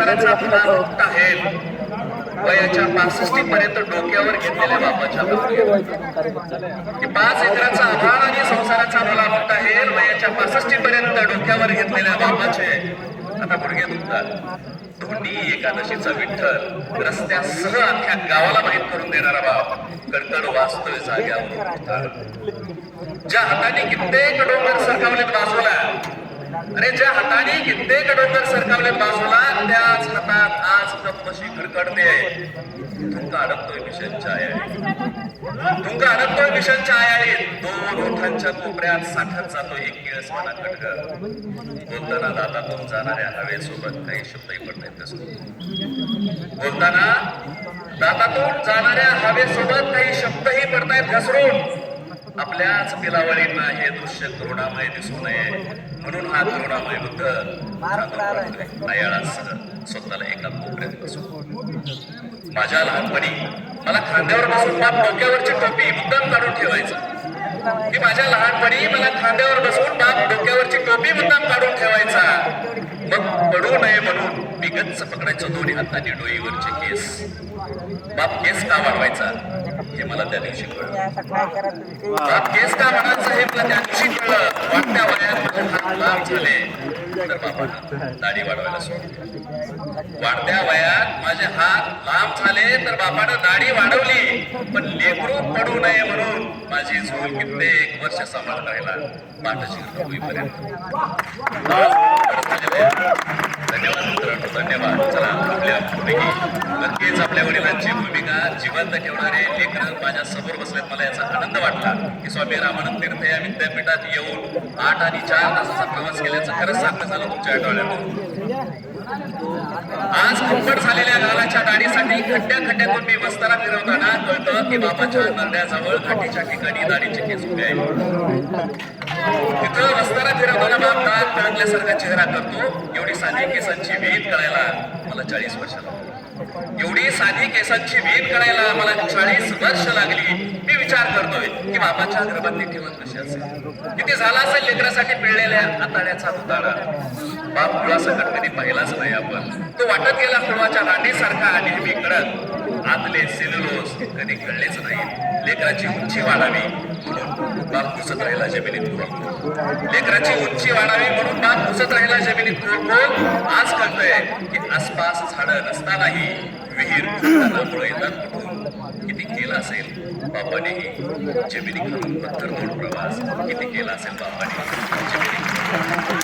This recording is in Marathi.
संसाराचा भार मुक्त आहे. वयाच्या पासष्टी पर्यंत डोक्यावर घेतलेल्या बापाच्या पाच एकराचा आभार आणि संसाराचा मला मुक्त आहे. वयाच्या पासष्टी पर्यंत डोक्यावर घेतलेल्या बापाचे. आता गुडघे दुखतात धोंडी एकादशीचा विठ्ठल रस्त्यासह अख्ख्या गावाला माहीत करून देणारा बाप कडकड वाचतोय जाग्यावर ज्या हाताने कित्येक डोंगर सरकावलेत बाजूला अरे ज्या हाताने कित्येक डोंगर सरकावले बाजूला त्याच हातात आज कपशी कडकडते तुमका अडकतोय मिशनच्या आयाळीत तुमका अडकतोय मिशनच्या आयाळीत दोन ओठांच्या कोपऱ्यात साठत जातो एक किळस मला कटकर बोलताना दातातून जाणाऱ्या हवेसोबत काही शब्दही पडतायत घसरून बोलताना दातातून जाणाऱ्या हवेसोबत काही शब्दही पडतायत घसरून. आपल्याच पिलावळींना हे दृश्य करुणामय दिसू नये. म्हणून हा करुणामय बुद्ध अयाळासह स्वतःला एका कोपऱ्यात बसून माझ्या लहानपणी मला खांद्यावर बसून बाप डोक्यावरची टोपी मुद्दाम काढून ठेवायचं. की माझ्या लहानपणी मला खांद्यावर बसून बाप डोक्यावरची टोपी मुद्दाम काढून ठेवायचा. मग पडू नये म्हणून मी गच्च पकडायचो दोन्ही हाताने डोईवरचे केस. बाप केस का वाढवायचा? हे मला त्या दिवशी कळलं. केस का वाढवायचा हे मला त्या दिवशी कळलं वाटत्या वयात झाले. तर बापानं दाढी वाढवायला सोडली वाढत्या वयात माझे हात लांब झाले तर बापानं दाढी वाढवली. पण लेकरू पडू नये म्हणून माझी झोल कित्येक वर्ष सांभाळत राहिला पाठची होईपर्यंत. भूमिका जिवंत ठेवणारे लेखक माझ्यासमोर बसलेत. मला याचा आनंद वाटला की स्वामी रामानंद तीर्थ या विद्यापीठात येऊन आठ आणि चार तासाचा प्रवास केल्याचं खरंच सांगणं झालं तुमच्या आठवड्यात आज खंबट झालेल्या गालाच्या दाढीसाठी खड्ड्या खड्ड्यातून मी वस्तारा फिरवताना कळतं की बाबाच्या नंद्याजवळ घाटीच्या ठिकाणी दाढीचे केस उभे आहे तिथं वस्तारा फिरवताना बाप दात चेहरा करतो. एवढी साधी केसांची वेद कळायला मला चाळीस वर्ष एवढी साधी केसांची वेद करायला मला चाळीस वर्ष लागली. मी विचार करतोय की बाबाच्या गर्भातली ठेवण कशी असेल? किती झाला असेल लेकरासाठी पिळलेल्या आताड्याचा दुताडा बाप मुळासकट कधी पाहिलाच नाही आपण. तो वाटत गेला फुलवाच्या दांडीसारखा नेहमी कडक आतले सेल्युलोज कधी कळलेच नाही लेकराची उंची वाढावी म्हणून बाप घुसत राहिला जमिनीत खोल लेकराची उंची वाढावी म्हणून बाप घुसत राहिला जमिनीत खोल खोल आज कळतोय की आसपास झाडं नसतानाही विहीर किती केला असेल बापानेही जमिनी खालून पत्थर तोड प्रवास किती केला असेल बाबाने जमिनी